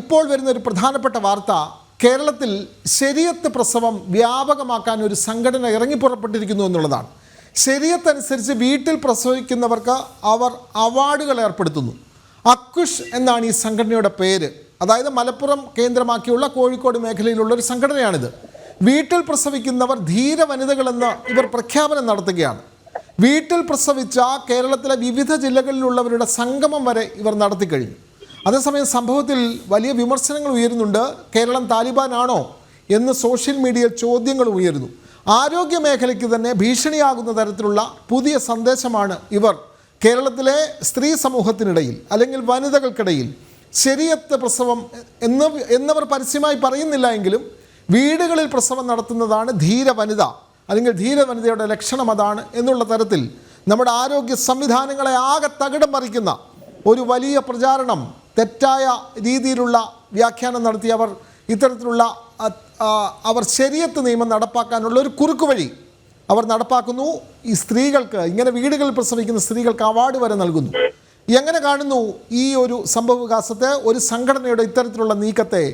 ഇപ്പോൾ വരുന്ന ഒരു പ്രധാനപ്പെട്ട വാർത്ത കേരളത്തിൽ ശരിയത്ത് പ്രസവം വ്യാപകമാക്കാൻ ഒരു സംഘടന ഇറങ്ങിപ്പുറപ്പെട്ടിരിക്കുന്നു എന്നുള്ളതാണ്. ശരിയത്ത് അനുസരിച്ച് വീട്ടിൽ പ്രസവിക്കുന്നവർക്ക് അവർ അവാർഡുകൾ ഏർപ്പെടുത്തുന്നു. അക്കുഷ് എന്നാണ് ഈ സംഘടനയുടെ പേര്. അതായത് മലപ്പുറം കേന്ദ്രമാക്കിയുള്ള കോഴിക്കോട് മേഖലയിലുള്ള ഒരു സംഘടനയാണിത്. വീട്ടിൽ പ്രസവിക്കുന്നവർ ധീര വനിതകളെന്ന് ഇവർ പ്രഖ്യാപനം നടത്തുകയാണ്. വീട്ടിൽ പ്രസവിച്ച കേരളത്തിലെ വിവിധ ജില്ലകളിലുള്ളവരുടെ സംഗമം വരെ ഇവർ നടത്തിക്കഴിഞ്ഞു അതേസമയം സംഭവത്തിൽ വലിയ വിമർശനങ്ങൾ ഉയരുന്നുണ്ട്. കേരളം താലിബാനാണോ എന്ന് സോഷ്യൽ മീഡിയയിൽ ചോദ്യങ്ങൾ ഉയരുന്നു. ആരോഗ്യ മേഖലയ്ക്ക് തന്നെ ഭീഷണിയാകുന്ന തരത്തിലുള്ള പുതിയ സന്ദേശമാണ് ഇവർ. കേരളത്തിലെ സ്ത്രീ സമൂഹത്തിനിടയിൽ അല്ലെങ്കിൽ വനിതകൾക്കിടയിൽ ശരിയത്ത് പ്രസവം എന്ന് എന്നവർ പരസ്യമായി പറയുന്നില്ല എങ്കിലും വീടുകളിൽ പ്രസവം നടത്തുന്നതാണ് ധീര വനിത അല്ലെങ്കിൽ ധീര വനിതയുടെ ലക്ഷണം അതാണ് എന്നുള്ള തരത്തിൽ നമ്മുടെ ആരോഗ്യ സംവിധാനങ്ങളെ ആകെ തകിടം മറിക്കുന്ന ഒരു വലിയ പ്രചാരണം തെറ്റായ രീതിയിലുള്ള വ്യാഖ്യാനം നടത്തി അവർ ഇത്തരത്തിലുള്ള അവർ ശരിയത്ത് നിയമം നടപ്പാക്കാനുള്ള ഒരു കുറുക്ക് വഴി അവർ നടപ്പാക്കുന്നു. ഈ സ്ത്രീകൾക്ക് ഇങ്ങനെ വീടുകളിൽ പ്രസവിക്കുന്ന സ്ത്രീകൾക്ക് അവാർഡ് വരെ നൽകുന്നു. എങ്ങനെ കാണുന്നു ഈ ഒരു സംഭവ വികാസത്തെ ഒരു സംഘടനയുടെ ഇത്തരത്തിലുള്ള നീക്കത്തെ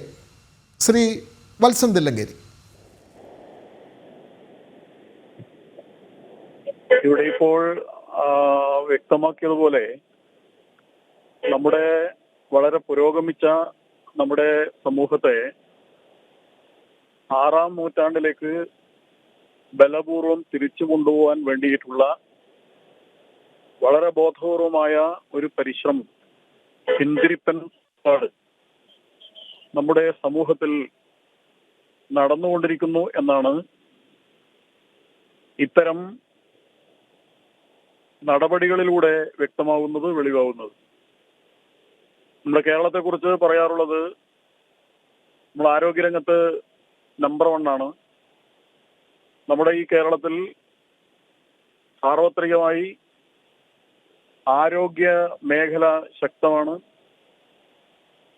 ശ്രീ വത്സൻ തില്ലങ്കേരി. ഇവിടെ ഇപ്പോൾ വ്യക്തമാക്കിയതുപോലെ നമ്മുടെ വളരെ പുരോഗമിച്ച നമ്മുടെ സമൂഹത്തെ ആറാം നൂറ്റാണ്ടിലേക്ക് ബലപൂർവം തിരിച്ചു കൊണ്ടുപോകാൻ വേണ്ടിയിട്ടുള്ള വളരെ ബോധപൂർവമായ ഒരു പരിശ്രമം പിന്തിരിപ്പൻ പാട് നമ്മുടെ സമൂഹത്തിൽ നടന്നുകൊണ്ടിരിക്കുന്നു എന്നാണ് ഇത്തരം നടപടികളിലൂടെ വ്യക്തമാവുന്നത് വെളിവാകുന്നത് നമ്മുടെ കേരളത്തെ കുറിച്ച് പറയാറുള്ളത് നമ്മൾ ആരോഗ്യരംഗത്ത് നമ്പർ വൺ ആണ്. നമ്മുടെ ഈ കേരളത്തിൽ സാർവത്രികമായി ആരോഗ്യ മേഖല ശക്തമാണ്.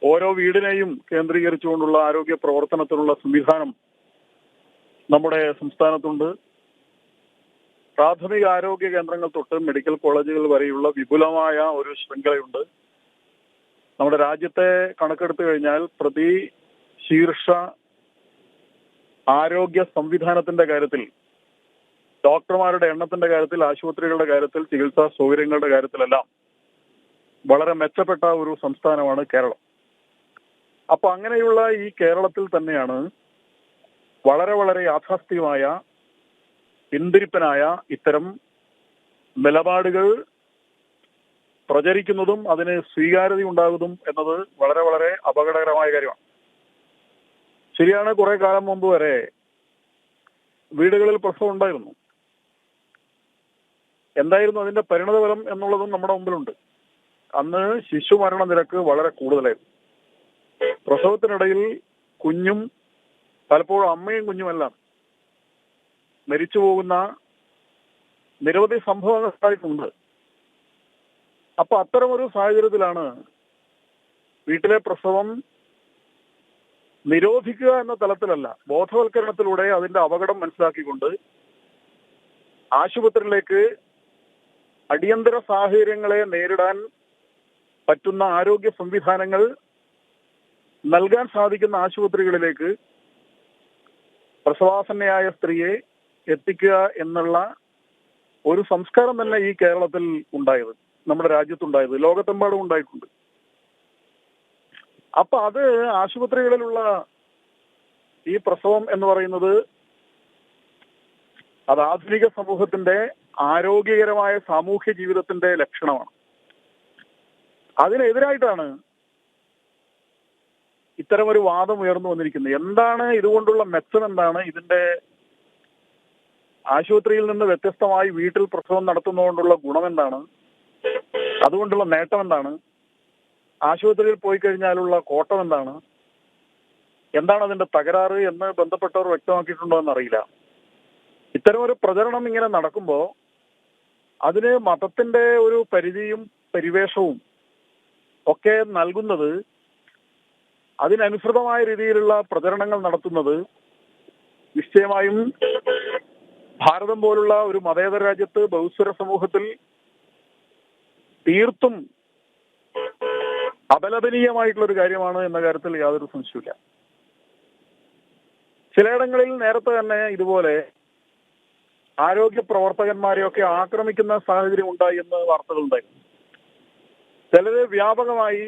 ഓരോ വീടിനെയും കേന്ദ്രീകരിച്ചുകൊണ്ടുള്ള ആരോഗ്യ പ്രവർത്തനത്തിനുള്ള സംവിധാനം നമ്മുടെ സംസ്ഥാനത്തുണ്ട്. പ്രാഥമിക ആരോഗ്യ കേന്ദ്രങ്ങൾ തൊട്ട് മെഡിക്കൽ കോളേജുകൾ വരെയുള്ള വിപുലമായ ഒരു ശൃംഖലയുണ്ട്. നമ്മുടെ രാജ്യത്തെ കണക്കെടുത്തു കഴിഞ്ഞാൽ പ്രതി ശീർഷ ആരോഗ്യ സംവിധാനത്തിന്റെ കാര്യത്തിൽ ഡോക്ടർമാരുടെ എണ്ണത്തിന്റെ കാര്യത്തിൽ ആശുപത്രികളുടെ കാര്യത്തിൽ ചികിത്സാ സൗകര്യങ്ങളുടെ കാര്യത്തിലെല്ലാം വളരെ മെച്ചപ്പെട്ട ഒരു സംസ്ഥാനമാണ് കേരളം. അപ്പൊ അങ്ങനെയുള്ള ഈ കേരളത്തിൽ തന്നെയാണ് വളരെ വളരെ യാഥാസ്ഥ്യമായ പിന്തിരിപ്പനായ ഇത്തരം നിലപാടുകൾ പ്രചരിക്കുന്നതും അതിന് സ്വീകാര്യത ഉണ്ടാകുന്നതും എന്നത് വളരെ വളരെ അപകടകരമായ കാര്യമാണ്. ശരിയാണ് കുറെ കാലം മുമ്പ് വരെ വീടുകളിൽ പ്രസവം ഉണ്ടായിരുന്നു. എന്തായിരുന്നു അതിന്റെ പരിണതഫലം എന്നുള്ളതും നമ്മുടെ മുമ്പിലുണ്ട്. അന്ന് ശിശു മരണ നിരക്ക് വളരെ കൂടുതലായിരുന്നു. പ്രസവത്തിനിടയിൽ കുഞ്ഞും പലപ്പോഴും അമ്മയും കുഞ്ഞുമെല്ലാം മരിച്ചു പോകുന്ന നിരവധി സംഭവങ്ങൾ ഉണ്ടായിട്ടുണ്ട്. അപ്പൊ അത്തരമൊരു സാഹചര്യത്തിലാണ് വീട്ടിലെ പ്രസവം നിരോധിക്കുക എന്ന തലത്തിലല്ല ബോധവൽക്കരണത്തിലൂടെ അതിന്റെ അപകടം മനസ്സിലാക്കിക്കൊണ്ട് ആശുപത്രിയിലേക്ക് അടിയന്തര സാഹചര്യങ്ങളെ നേരിടാൻ പറ്റുന്ന ആരോഗ്യ സംവിധാനങ്ങൾ നൽകാൻ സാധിക്കുന്ന ആശുപത്രികളിലേക്ക് പ്രസവാസന്നയായ സ്ത്രീയെ എത്തിക്കുക എന്നുള്ള ഒരു സംസ്കാരം തന്നെ ഈ കേരളത്തിൽ ഉണ്ടായത്. നമ്മുടെ രാജ്യത്തുണ്ടായത് ലോകത്തെമ്പാടും ഉണ്ടായിട്ടുണ്ട്. അപ്പൊ അത് ആശുപത്രികളിലുള്ള ഈ പ്രസവം എന്ന് പറയുന്നത് അത് ആധുനിക സമൂഹത്തിന്റെ ആരോഗ്യകരമായ സാമൂഹ്യ ജീവിതത്തിന്റെ ലക്ഷണമാണ്. അതിനെതിരായിട്ടാണ് ഇത്തരമൊരു വാദം ഉയർന്നു വന്നിരിക്കുന്നത്. എന്താണ് ഇതുകൊണ്ടുള്ള മെച്ചം എന്താണ്? ഇതിന്റെ ആശുപത്രിയിൽ നിന്ന് വ്യത്യസ്തമായി വീട്ടിൽ പ്രസവം നടത്തുന്നതുകൊണ്ടുള്ള ഗുണം എന്താണ്? അതുകൊണ്ടുള്ള നേട്ടം എന്താണ്? ആശുപത്രിയിൽ പോയി കഴിഞ്ഞാലുള്ള കോട്ടം എന്താണ്? എന്താണ് അതിന്റെ തകരാറ് എന്ന് ബന്ധപ്പെട്ടവർ വ്യക്തമാക്കിയിട്ടുണ്ടോ എന്നറിയില്ല. ഇത്തരം ഒരു പ്രചരണം ഇങ്ങനെ നടക്കുമ്പോൾ അതിന് മതത്തിന്റെ ഒരു പരിധിയും പരിവേഷവും ഒക്കെ നൽകുന്നത് അതിനനുസൃതമായ രീതിയിലുള്ള പ്രചരണങ്ങൾ നടത്തുന്നത് നിശ്ചയമായും ഭാരതം പോലുള്ള ഒരു മതേതര രാജ്യത്ത് ബഹുസ്വര സമൂഹത്തിൽ തീർത്തും അപലപനീയമായിട്ടുള്ള ഒരു കാര്യമാണ് എന്ന കാര്യത്തിൽ യാതൊരു സംശയമില്ല ചിലയിടങ്ങളിൽ നേരത്തെ തന്നെ ഇതുപോലെ ആരോഗ്യ പ്രവർത്തകന്മാരെയൊക്കെ ആക്രമിക്കുന്ന സാഹചര്യം ഉണ്ടായി എന്ന് വാർത്തകൾ ഉണ്ടായിരുന്നു ചിലര് വ്യാപകമായി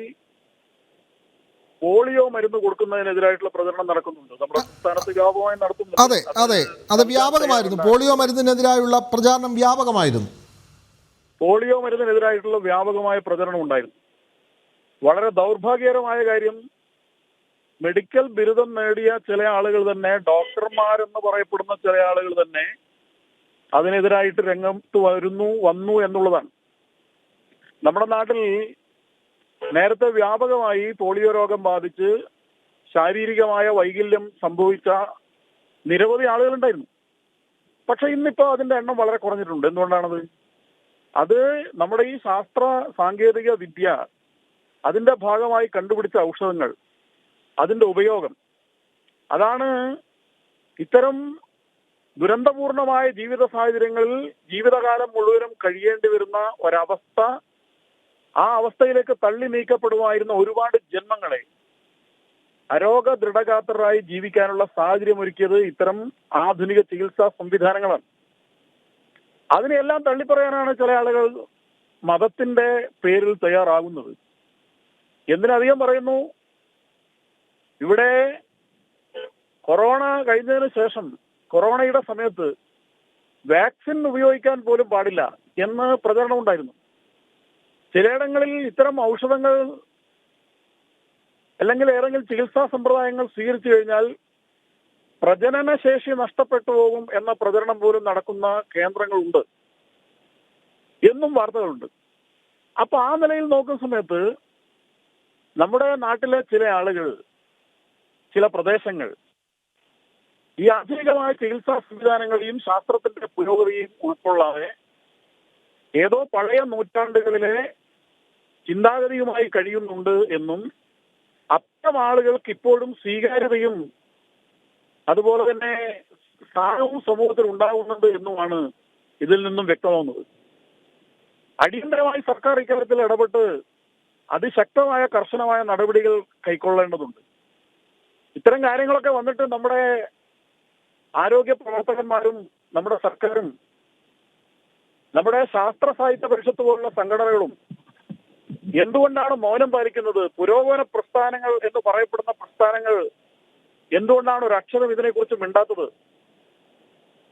പോളിയോ മരുന്ന് കൊടുക്കുന്നതിനെതിരായിട്ടുള്ള പ്രചരണം നടക്കുന്നുണ്ട്. നമ്മുടെ സംസ്ഥാനത്ത് വ്യാപകമായി നടത്തുന്നുണ്ട്. അതെ അതെ. അത് വ്യാപകമായിരുന്നു. പോളിയോ മരുന്നിനെതിരായുള്ള പ്രചാരണം വ്യാപകമായിരുന്നു. പോളിയോ മരുന്നിനെതിരായിട്ടുള്ള വ്യാപകമായ പ്രചരണം ഉണ്ടായിരുന്നു. വളരെ ദൗർഭാഗ്യകരമായ കാര്യം മെഡിക്കൽ ബിരുദം നേടിയ ചില ആളുകൾ തന്നെ ഡോക്ടർമാരെന്ന് പറയപ്പെടുന്ന ചില ആളുകൾ തന്നെ അതിനെതിരായിട്ട് രംഗത്ത് വരുന്നു വന്നു എന്നുള്ളതാണ്. നമ്മുടെ നാട്ടിൽ നേരത്തെ വ്യാപകമായി പോളിയോ രോഗം ബാധിച്ച് ശാരീരികമായ വൈകല്യം സംഭവിച്ച നിരവധി ആളുകളുണ്ടായിരുന്നു. പക്ഷെ ഇന്നിപ്പോ അതിന്റെ എണ്ണം വളരെ കുറഞ്ഞിട്ടുണ്ട്. എന്തുകൊണ്ടാണത്? അത് നമ്മുടെ ഈ ശാസ്ത്ര സാങ്കേതിക വിദ്യ അതിന്റെ ഭാഗമായി കണ്ടുപിടിച്ച ഔഷധങ്ങൾ അതിന്റെ ഉപയോഗം. അതാണ് ഇത്തരം ദുരന്തപൂർണമായ ജീവിത സാഹചര്യങ്ങളിൽ ജീവിതകാലം മുഴുവനും കഴിയേണ്ടി വരുന്ന ഒരവസ്ഥ ആ അവസ്ഥയിലേക്ക് തള്ളി നീക്കപ്പെടുമായിരുന്ന ഒരുപാട് ജന്മങ്ങളെ അരോഗ ദൃഢഗാത്രരായി ജീവിക്കാനുള്ള സാഹചര്യം ഒരുക്കിയത് ഇത്തരം ആധുനിക ചികിത്സാ സംവിധാനങ്ങളാണ്. അതിനെല്ലാം തള്ളിപ്പറയാനാണ് ചില ആളുകൾ മതത്തിന്റെ പേരിൽ തയ്യാറാകുന്നത്. എന്തിനധികം പറയുന്നു? ഇവിടെ കൊറോണ കഴിഞ്ഞതിന് ശേഷം കൊറോണയുടെ സമയത്ത് വാക്സിൻ ഉപയോഗിക്കാൻ പോലും പാടില്ല എന്ന് പ്രചരണം ഉണ്ടായിരുന്നു. ചിലയിടങ്ങളിൽ ഇത്തരം ഔഷധങ്ങൾ അല്ലെങ്കിൽ ഏതെങ്കിലും ചികിത്സാ സമ്പ്രദായങ്ങൾ സ്വീകരിച്ചു കഴിഞ്ഞാൽ പ്രജനന ശേഷി നഷ്ടപ്പെട്ടു പോകും എന്ന പ്രചരണം പോലും നടക്കുന്ന കേന്ദ്രങ്ങളുണ്ട് എന്നും വാർത്തകളുണ്ട്. അപ്പൊ ആ നിലയിൽ നോക്കുന്ന സമയത്ത് നമ്മുടെ നാട്ടിലെ ചില ആളുകൾ ചില പ്രദേശങ്ങൾ ഈ ആധുനികമായ ചികിത്സാ സംവിധാനങ്ങളെയും ശാസ്ത്രത്തിന്റെ പുരോഗതിയും ഉൾക്കൊള്ളാതെ ഏതോ പഴയ നൂറ്റാണ്ടുകളിലെ ചിന്താഗതിയുമായി കഴിയുന്നുണ്ട് എന്നും അത്തരം ആളുകൾക്ക് ഇപ്പോഴും സ്വീകാര്യതയും അതുപോലെ തന്നെ സ്ഥാനവും സമൂഹത്തിൽ ഉണ്ടാകുന്നുണ്ട് എന്നുമാണ് ഇതിൽ നിന്നും വ്യക്തമാവുന്നത്. അടിയന്തരമായി സർക്കാർ ഇക്കാര്യത്തിൽ ഇടപെട്ട് അതിശക്തമായ കർശനമായ നടപടികൾ കൈക്കൊള്ളേണ്ടതുണ്ട്. ഇത്തരം കാര്യങ്ങളൊക്കെ വന്നിട്ട് നമ്മുടെ ആരോഗ്യ പ്രവർത്തകന്മാരും നമ്മുടെ സർക്കാരും നമ്മുടെ ശാസ്ത്ര സാഹിത്യ പരിഷത്ത് പോലുള്ള സംഘടനകളും എന്തുകൊണ്ടാണ് മൗനം പാലിക്കുന്നത്? പുരോഗമന പ്രസ്ഥാനങ്ങൾ എന്ന് പറയപ്പെടുന്ന പ്രസ്ഥാനങ്ങൾ എന്തുകൊണ്ടാണ് ഒരു അക്ഷരം ഇതിനെക്കുറിച്ച് മിണ്ടാത്തത്?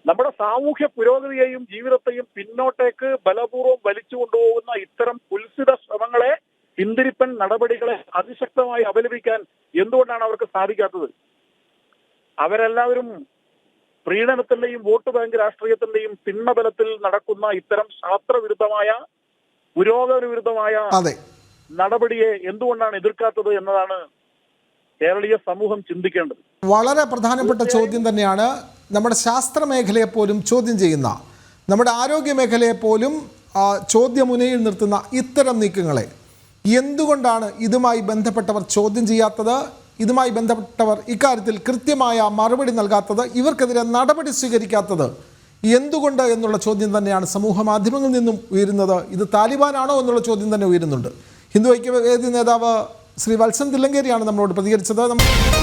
നമ്മുടെ സാമൂഹ്യ പുരോഗതിയെയും ജീവിതത്തെയും പിന്നോട്ടേക്ക് ബലപൂർവം വലിച്ചു കൊണ്ടുപോകുന്ന ഇത്തരം കുൽസിത ശ്രമങ്ങളെ പിന്തിരിപ്പൻ നടപടികളെ അതിശക്തമായി അപലപിക്കാൻ എന്തുകൊണ്ടാണ് അവർക്ക് സാധിക്കാത്തത്? അവരെല്ലാവരും പ്രീണനത്തിന്റെയും വോട്ട് ബാങ്ക് രാഷ്ട്രീയത്തിന്റെയും പിന്നബലത്തിൽ നടക്കുന്ന ഇത്തരം ശാസ്ത്രവിരുദ്ധമായ പുരോഗമന വിരുദ്ധമായ നടപടിയെ എന്തുകൊണ്ടാണ് എതിർക്കാത്തത് എന്നതാണ് കേരളീയ സമൂഹം ചിന്തിക്കേണ്ടത്. വളരെ പ്രധാനപ്പെട്ട ചോദ്യം തന്നെയാണ് നമ്മുടെ ശാസ്ത്ര മേഖലയെ പോലും ചോദ്യം ചെയ്യുന്ന നമ്മുടെ ആരോഗ്യ മേഖലയെ പോലും ചോദ്യമുനയിൽ നിർത്തുന്ന ഇത്തരം നീക്കങ്ങളെ. എന്തുകൊണ്ടാണ് ഇതുമായി ബന്ധപ്പെട്ടവർ ചോദ്യം ചെയ്യാത്തത്? ഇതുമായി ബന്ധപ്പെട്ടവർ ഇക്കാര്യത്തിൽ കൃത്യമായ മറുപടി നൽകാത്തത്? ഇവർക്കെതിരെ നടപടി സ്വീകരിക്കാത്തത്? എന്തുകൊണ്ട് എന്നുള്ള ചോദ്യം തന്നെയാണ് സമൂഹ മാധ്യമങ്ങളിൽ നിന്നും ഉയരുന്നത്? ഇത് താലിബാനാണോ എന്നുള്ള ചോദ്യം തന്നെ ഉയരുന്നുണ്ട്. ഹിന്ദു ഐക്യവേദി നേതാവ് ശ്രീ വത്സൻ തില്ലങ്കേരിയാണ് നമ്മളോട് പ്രതികരിച്ചത്. നമ്മ-